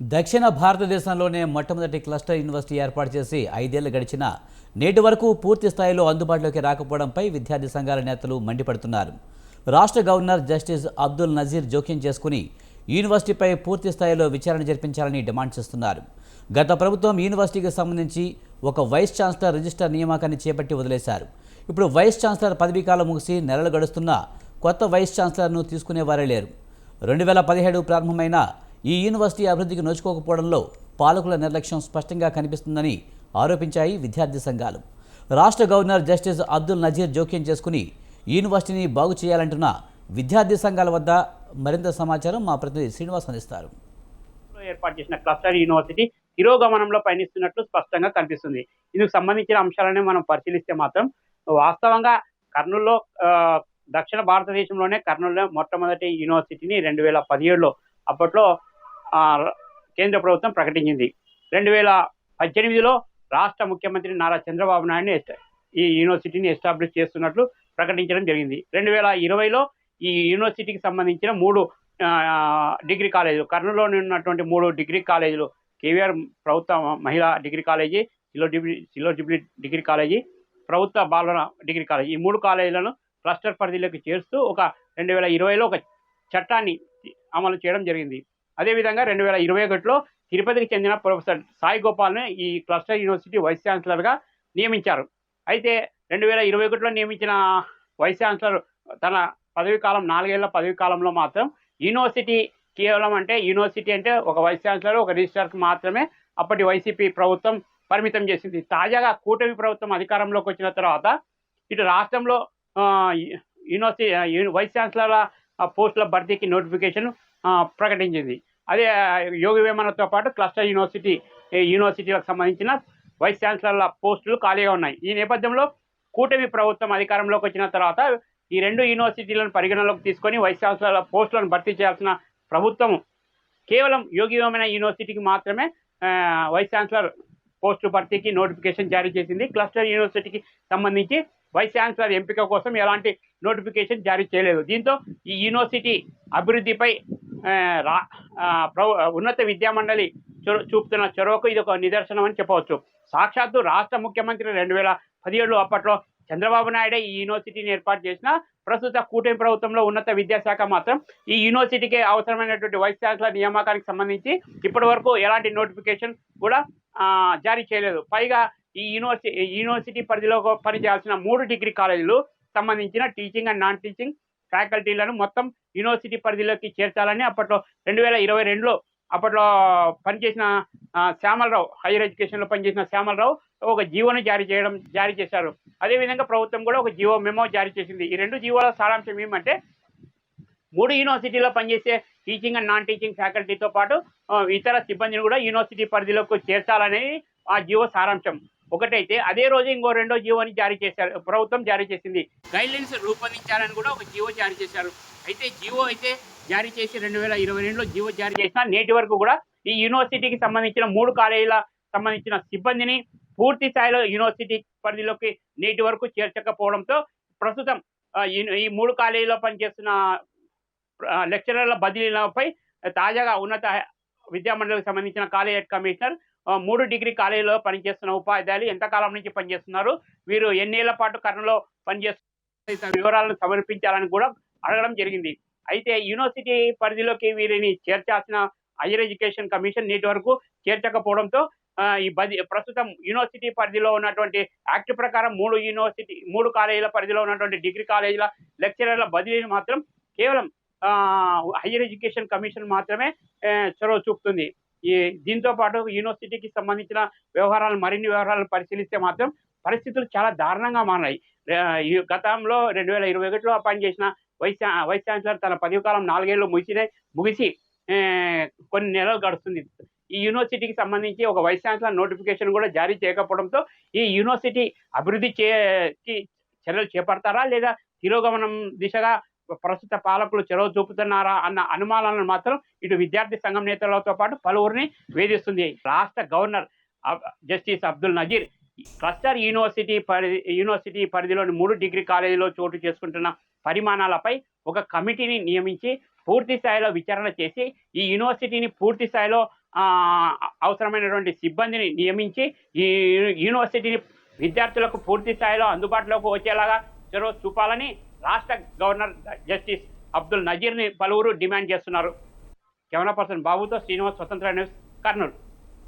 దక్షిణ భారతదేశంలోనే మొట్టమొదటి క్లస్టర్ యూనివర్సిటీ ఏర్పాటు చేసి ఐదేళ్ళు గడిచిన నేటి వరకు పూర్తి స్థాయిలో అందుబాటులోకి రాకపోవడంపై విద్యార్థి సంఘాల నేతలు మండిపడుతున్నారు. రాష్ట్ర గవర్నర్ జస్టిస్ అబ్దుల్ నజీర్ జోక్యం చేసుకుని యూనివర్సిటీపై పూర్తి స్థాయిలో విచారణ జరిపించాలని డిమాండ్ చేస్తున్నారు. గత ప్రభుత్వం యూనివర్సిటీకి సంబంధించి ఒక వైస్ ఛాన్సలర్ రిజిస్టర్ నియామకాన్ని చేపట్టి వదిలేశారు. ఇప్పుడు వైస్ ఛాన్సలర్ పదవీకాలం ముగిసి నెలలు గడుస్తున్నా కొత్త వైస్ ఛాన్సలర్ను తీసుకునేవారే లేరు. రెండు వేల పదిహేడు ప్రారంభమైన ఈ యూనివర్సిటీ అభివృద్ధికి నోచుకోకపోవడంలో పాలకుల నిర్లక్ష్యం స్పష్టంగా కనిపిస్తుందని ఆరోపించాయి విద్యార్థి సంఘాలు. రాష్ట్ర గవర్నర్ జస్టిస్ అబ్దుల్ నజీర్ జోక్యం చేసుకుని యూనివర్సిటీని బాగు చేయాలంటున్న విద్యార్థి సంఘాల వద్ద మరింత సమాచారం మా ప్రతినిధి శ్రీనివాస్ అందిస్తారు. ఏర్పాటు చేసిన క్లస్టర్ యూనివర్సిటీ తిరోగమనంలో పయనిస్తున్నట్లు స్పష్టంగా కనిపిస్తుంది. ఇందుకు సంబంధించిన అంశాలని మనం పరిశీలిస్తే మాత్రం వాస్తవంగా కర్నూలులో దక్షిణ భారతదేశంలోనే కర్నూలులో మొట్టమొదటి యూనివర్సిటీని రెండు వేల పదిహేడులో అప్పట్లో కేంద్ర ప్రభుత్వం ప్రకటించింది. రెండు వేల పద్దెనిమిదిలో రాష్ట్ర ముఖ్యమంత్రి నారా చంద్రబాబు నాయుడుని ఈ యూనివర్సిటీని ఎస్టాబ్లిష్ చేస్తున్నట్లు ప్రకటించడం జరిగింది. రెండు వేల ఇరవైలో ఈ యూనివర్సిటీకి సంబంధించిన మూడు డిగ్రీ కాలేజీలు కర్నూలులో ఉన్నటువంటి మూడు డిగ్రీ కాలేజీలు కేవీఆర్ ప్రభుత్వ మహిళా డిగ్రీ కాలేజీ సిలో డిగ్రీ సిలో డిగ్రీ డిగ్రీ కాలేజీ ప్రభుత్వ బాలన డిగ్రీ కాలేజీ. ఈ మూడు కాలేజీలను క్లస్టర్ పరిధిలోకి చేరుస్తూ ఒక రెండు వేల ఇరవైలో ఒక చట్టాన్ని అమలు చేయడం జరిగింది. అదేవిధంగా రెండు వేల ఇరవై ఒకటిలో తిరుపతికి చెందిన ప్రొఫెసర్ సాయి గోపాల్ను ఈ క్లస్టర్ యూనివర్సిటీ వైస్ ఛాన్సలర్గా నియమించారు. అయితే రెండు వేల ఇరవై ఒకటిలో నియమించిన వైస్ ఛాన్సలర్ తన పదవీ కాలం నాలుగేళ్ళ పదవీ కాలంలో మాత్రం యూనివర్సిటీ కేవలం అంటే యూనివర్సిటీ అంటే ఒక వైస్ ఛాన్సలర్ ఒక రిజిస్ట్రార్కి మాత్రమే అప్పటి వైసీపీ ప్రభుత్వం పరిమితం చేసింది. తాజాగా కూటమి ప్రభుత్వం అధికారంలోకి వచ్చిన తర్వాత ఇటు రాష్ట్రంలో యూనివర్సిటీ వైస్ ఛాన్సలర్ల పోస్టుల భర్తీకి నోటిఫికేషన్ ప్రకటించింది. అదే యోగి వేమనతో పాటు క్లస్టర్ యూనివర్సిటీ యూనివర్సిటీలకు సంబంధించిన వైస్ ఛాన్సలర్ల పోస్టులు ఖాళీగా ఉన్నాయి. ఈ నేపథ్యంలో కూటమి ప్రభుత్వం అధికారంలోకి వచ్చిన తర్వాత ఈ రెండు యూనివర్సిటీలను పరిగణలోకి తీసుకొని వైస్ ఛాన్సలర్ల పోస్టులను భర్తీ చేయాల్సిన ప్రభుత్వం కేవలం యోగి వేమన యూనివర్సిటీకి మాత్రమే వైస్ ఛాన్సలర్ పోస్టు భర్తీకి నోటిఫికేషన్ జారీ చేసింది. క్లస్టర్ యూనివర్సిటీకి సంబంధించి వైస్ ఛాన్సలర్ ఎంపిక కోసం ఎలాంటి నోటిఫికేషన్ జారీ చేయలేదు. దీంతో ఈ యూనివర్సిటీ అభివృద్ధిపై రా ఉన్నత విద్యామండలి చొర- చూపుతున్న చొరవకు ఇది ఒక నిదర్శనం అని చెప్పవచ్చు. సాక్షాత్తు రాష్ట్ర ముఖ్యమంత్రి రెండు వేల పదిహేడు అప్పట్లో చంద్రబాబు నాయుడే ఈ యూనివర్సిటీని ఏర్పాటు చేసిన ప్రస్తుత కూటమి ప్రభుత్వంలో ఉన్నత విద్యాశాఖ మాత్రం ఈ యూనివర్సిటీకి అవసరమైనటువంటి వైస్ ఛాన్సలర్ నియామకానికి సంబంధించి ఇప్పటి వరకు ఎలాంటి నోటిఫికేషన్ కూడా జారీ చేయలేదు. పైగా ఈ యూనివర్సిటీ యూనివర్సిటీ పరిధిలో పనిచేయాల్సిన మూడు డిగ్రీ కాలేజీలు సంబంధించిన టీచింగ్ అండ్ నాన్ టీచింగ్ ఫ్యాకల్టీలను మొత్తం యూనివర్సిటీ పరిధిలోకి చేర్చాలని అప్పట్లో రెండు వేల ఇరవై రెండులో అప్పట్లో పనిచేసిన శ్యామలరావు హైయర్ ఎడ్యుకేషన్లో పనిచేసిన శ్యామలరావు ఒక జీవోని జారీ చేయడం జారీ చేశారు. అదేవిధంగా ప్రభుత్వం కూడా ఒక జీవో మెమో జారీ చేసింది. ఈ రెండు జీవోల సారాంశం ఏమంటే మూడు యూనివర్సిటీలో పనిచేసే టీచింగ్ అండ్ నాన్ టీచింగ్ ఫ్యాకల్టీతో పాటు ఇతర సిబ్బందిని కూడా యూనివర్సిటీ పరిధిలోకి చేర్చాలనేది ఆ జీవో సారాంశం. ఒకటైతే అదే రోజు ఇంకో రెండో జీవోని జారీ చేశారు ప్రభుత్వం జారీ చేసింది. గైడ్లైన్స్ రూపొందించాలని కూడా ఒక జీవో జారీ చేశారు. అయితే జీవో అయితే జారీ చేసి రెండు వేల ఇరవై రెండులో జీవో జారీ చేసిన నేటి వరకు కూడా ఈ యూనివర్సిటీకి సంబంధించిన మూడు కాలేజీల సంబంధించిన సిబ్బందిని పూర్తి స్థాయిలో యూనివర్సిటీ పరిధిలోకి నేటి వరకు చేర్చకపోవడంతో ప్రస్తుతం ఈ- మూడు కాలేజీలో పనిచేస్తున్న లెక్చరర్ల బదిలీలపై తాజాగా ఉన్నత విద్యామండలికి సంబంధించిన కాలేజ్ కమిషనర్ మూడు డిగ్రీ కాలేజీలో పనిచేస్తున్న ఉపాధ్యాయులు ఎంతకాలం నుంచి పనిచేస్తున్నారు? వీరు ఎన్నేళ్ళ పాటు కర్నూలులో పనిచేస్తున్న వివరాలను సమర్పించాలని కూడా అడగడం జరిగింది. అయితే యూనివర్సిటీ పరిధిలోకి వీరిని చేర్చాల్సిన హైయర్ ఎడ్యుకేషన్ కమిషన్ నేటి వరకు చేర్చకపోవడంతో ఈ బది ప్రస్తుతం యూనివర్సిటీ పరిధిలో ఉన్నటువంటి యాక్ట్ ప్రకారం మూడు యూనివర్సిటీ మూడు కాలేజీల పరిధిలో ఉన్నటువంటి డిగ్రీ కాలేజీల లెక్చరర్ల బదిలీని మాత్రం కేవలం హయ్యర్ హైయర్ ఎడ్యుకేషన్ కమిషన్ మాత్రమే చొరవ చూపుతుంది. ఈ దీంతో పాటు యూనివర్సిటీకి సంబంధించిన వ్యవహారాలు మరిన్ని వ్యవహారాలను పరిశీలిస్తే మాత్రం పరిస్థితులు చాలా దారుణంగా మారాయి. ఈ గతంలో రెండు వేల ఇరవై ఒకటిలో పనిచేసిన వైస్ వైస్ ఛాన్సలర్ తన పదవి కాలం నాలుగేళ్ళు ముగిసినే ముగిసి కొన్ని నెలలు గడుస్తుంది. ఈ యూనివర్సిటీకి సంబంధించి ఒక వైస్ ఛాన్సలర్ నోటిఫికేషన్ కూడా జారీ చేయకపోవడంతో ఈ యూనివర్సిటీ అభివృద్ధి చేకి చర్యలు చేపడతారా లేదా తిరోగమనం దిశగా ప్రస్తుత పాలకులు చొరవ చూపుతున్నారా అన్న అనుమానాలను మాత్రం ఇటు విద్యార్థి సంఘం నేతలతో పాటు పలువురిని వేధిస్తుంది. రాష్ట్ర governor justice Abdul Nazeer cluster university పరిధి యూనివర్సిటీ పరిధిలోని మూడు డిగ్రీ కాలేజీలో చోటు చేసుకుంటున్న పరిమాణాలపై ఒక కమిటీని నియమించి పూర్తి స్థాయిలో విచారణ చేసి ఈ యూనివర్సిటీని పూర్తి స్థాయిలో అవసరమైనటువంటి సిబ్బందిని నియమించి ఈ యూనివర్సిటీని విద్యార్థులకు పూర్తి స్థాయిలో అందుబాటులోకి వచ్చేలాగా చొరవ చూపాలని రాష్ట్ర గవర్నర్ జస్టిస్ అబ్దుల్ నజీర్ని పలువురు డిమాండ్ చేస్తున్నారు. కెమెరా పర్సన్ బాబుతో శ్రీనివాస్ స్వతంత్ర న్యూస్ కర్నూలు.